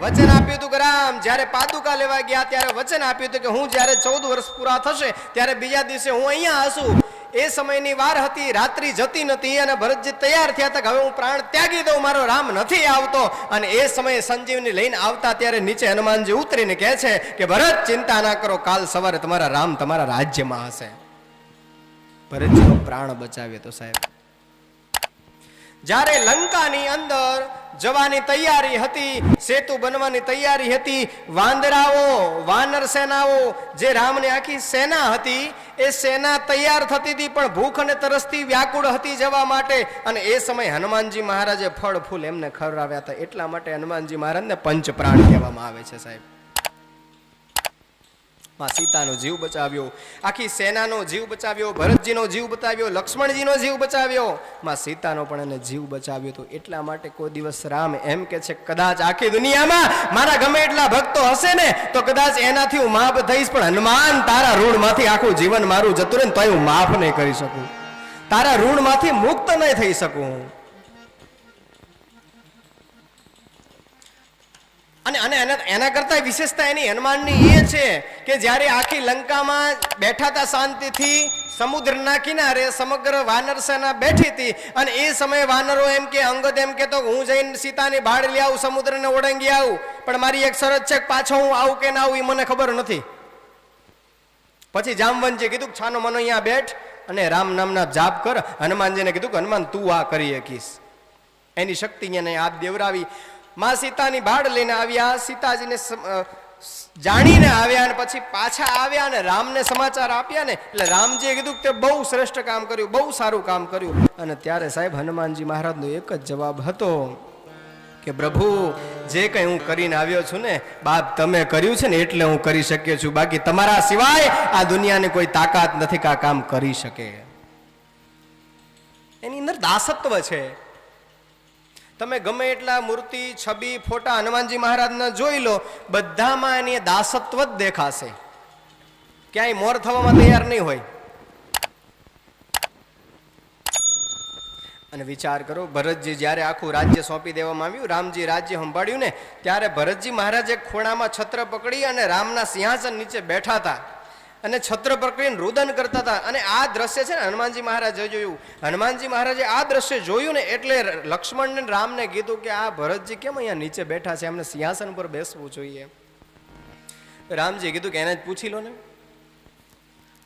વચન આપ્યું હતું કે રામ જ્યારે પાદુકા લેવા ગયા, ત્યારે વચન આપ્યું હતું કે હું જ્યારે ચૌદ વર્ષ પૂરા થશે, ત્યારે બીજા દિવસે હું અહીંયા હશું. એ સમયની વાર હતી, રાત્રિ જતી નથી અને ભરતજી તૈયાર થયા હતા હવે હું પ્રાણ ત્યાગી દઉં, મારો રામ નથી આવતો. અને એ સમયે સંજીવની લઈને આવતા ત્યારે નીચે હનુમાનજી ઉતરીને કહે છે કે, ભરત, ચિંતા ના કરો, કાલ સવારે તમારા રામ તમારા રાજ્યમાં હશે. ભરતજીનો પ્રાણ બચાવ્યો તો સાહેબ. જ્યારે લંકાની અંદર જવાની તૈયારી હતી, સેતુ બનવાની તૈયારી હતી. વાંદરાઓ, વાનર સેનાઓ, જે રામની આખી સેના હતી, એ સેના તૈયાર થતી હતી, પણ ભૂખ અને તરસથી વ્યાકુળ હતી જવા માટે. અને એ સમયે હનુમાનજી મહારાજે ફળ ફૂલ એમને ખવડાવ્યા હતા. એટલા માટે હનુમાનજી મહારાજને પંચ પ્રાણ કહેવામાં આવે છે સાહેબ. માં સીતાનો જીવ બચાવ્યો, આખી સેનાનો જીવ બચાવ્યો, ભરતજીનો જીવ બચાવ્યો, લક્ષ્મણજીનો જીવ બચાવ્યો. માં સીતાનો પણ એને જીવ બચાવ્યો તો એટલા માટે કોઈ દિવસ રામ એમ કે છે, કદાચ આખી દુનિયામાં મારા ગમે એટલા ભક્તો હશે ને, તો કદાચ એનાથી હું માફ થઈશ, પણ હનુમાન તારા ઋણમાંથી આખું જીવન મારું જતું રહે ને તો હું માફ નહીં કરી શકું. તારા ઋણમાંથી મુક્ત નહીં થઈ શકું હું. અને અને એના કરતા વિશેષતા એની હનુમાનની એ છે કે જ્યારે આખી લંકામાં બેઠા હતા શાંતિથી સમુદ્રના કિનારે સમગ્ર વાનર સેના બેઠી હતી અને એ સમયે વાનરો એમ કે, અંગદ એમ કે હું જઈને સીતાની ભાડ લઈ આવું, સમુદ્રને ઓળંગી આવું. પણ મારી એક શરત છે કે પાછો હું આવું કે ના આવું એ મને ખબર નથી. પછી જામવનજી કીધું છાનો મનો અહીંયા બેઠ અને રામ નામના જાપ કર. હનુમાનજીને કીધું કે, હનુમાન, તું આ કરી શકીશ. એની શક્તિ એને આપ દેવરાવી. માં સીતાની ભાડ લઈને આવ્યા, સીતાજીને જાણીને આવ્યા અને પછી પાછા આવ્યા અને રામને સમાચાર આપ્યા ને, એટલે રામજીએ કીધું કે બહુ શ્રેષ્ઠ કામ કર્યું, બહુ સારું કામ કર્યું. અને ત્યારે સાહેબ હનુમાનજી મહારાજનો એક જ જવાબ હતો કે, પ્રભુ, જે કંઈ હું કરીને આવ્યો છું ને, બાપ તમે કર્યું છે ને એટલે હું કરી શક્યો છું. બાકી તમારા સિવાય આ દુનિયાની કોઈ તાકાત નથી કે આ કામ કરી શકે. એની અંદર દાસત્વ છે. તમે ગમે એટલા મૂર્તિ, છબી, ફોટા હનુમાનજી મહારાજના જોઈ લો, બધામાં એની દાસત્વ જ દેખાશે. ક્યાંય મોર થવામાં તૈયાર નહીં હોય. અને વિચાર કરો, ભરતજી જ્યારે આખું રાજ્ય સોંપી દેવામાં આવ્યું, રામજી રાજ્ય સંભાળ્યું ને, ત્યારે ભરતજી મહારાજે ખૂણામાં છત્ર પકડી અને રામના સિંહાસન નીચે બેઠા હતા. અને છત્ર પકડીને રુદન કરતા હતા. અને આ દ્રશ્ય છે ને હનુમાનજી મહારાજે જોયું. હનુમાનજી મહારાજે આ દ્રશ્ય જોયું ને એટલે લક્ષ્મણને રામને કીધું કે આ ભરતજી કેમ અહીંયા નીચે બેઠા છે? એમને સિંહાસન પર બેસવું જોઈએ. રામજી કીધું કે એને જ પૂછી લો ને.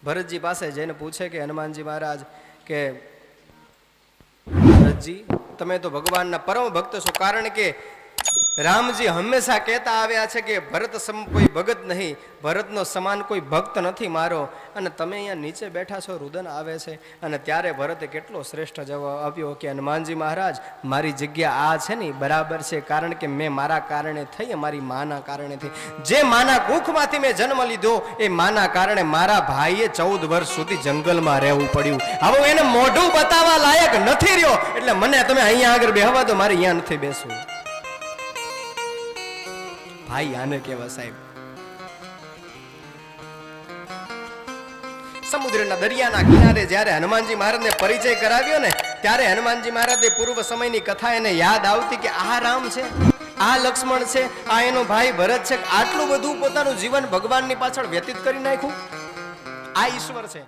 ભરતજી પાસે જઈને પૂછે કે હનુમાનજી મહારાજ કે, ભરતજી, તમે તો ભગવાનના પરમ ભક્ત છો. કારણ કે રામજી હંમેશા કહેતા આવ્યા છે કે ભરત સમ કોઈ ભગત નહીં, ભરતનો સમાન કોઈ ભક્ત નથી મારો. અને તમે અહીંયા નીચે બેઠા છો, રુદન આવે છે. અને ત્યારે ભરતે કેટલો શ્રેષ્ઠ જવાબ આપ્યો કે, હનુમાનજી મહારાજ, મારી જગ્યા આ છે ને, બરાબર છે, કારણ કે મેં મારા કારણે થઈ મારી માના કારણે થઈ. જે માના કુખમાંથી મેં જન્મ લીધો, એ માના કારણે મારા ભાઈએ ચૌદ વર્ષ સુધી જંગલમાં રહેવું પડ્યું. હવે એને મોઢું બતાવવા લાયક નથી રહ્યો. એટલે મને તમે અહીંયા આગળ બેહવા દો, મારે અહીંયા નથી બેસવું. ભાઈ આને કેવા સાહેબ. સમુદ્રના દરિયાના કિનારે જ્યારે હનુમાનજી મહારાજને પરિચય કરાવ્યો ને, ત્યારે હનુમાનજી મહારાજે પૂર્વ સમયની કથા એને યાદ આવતી કે આ રામ છે, આ લક્ષ્મણ છે, આ એનો ભાઈ ભરત છે, આટલું બધું પોતાનું જીવન ભગવાનની પાછળ વ્યતીત કરી નાખ્યું. આ ઈશ્વર છે.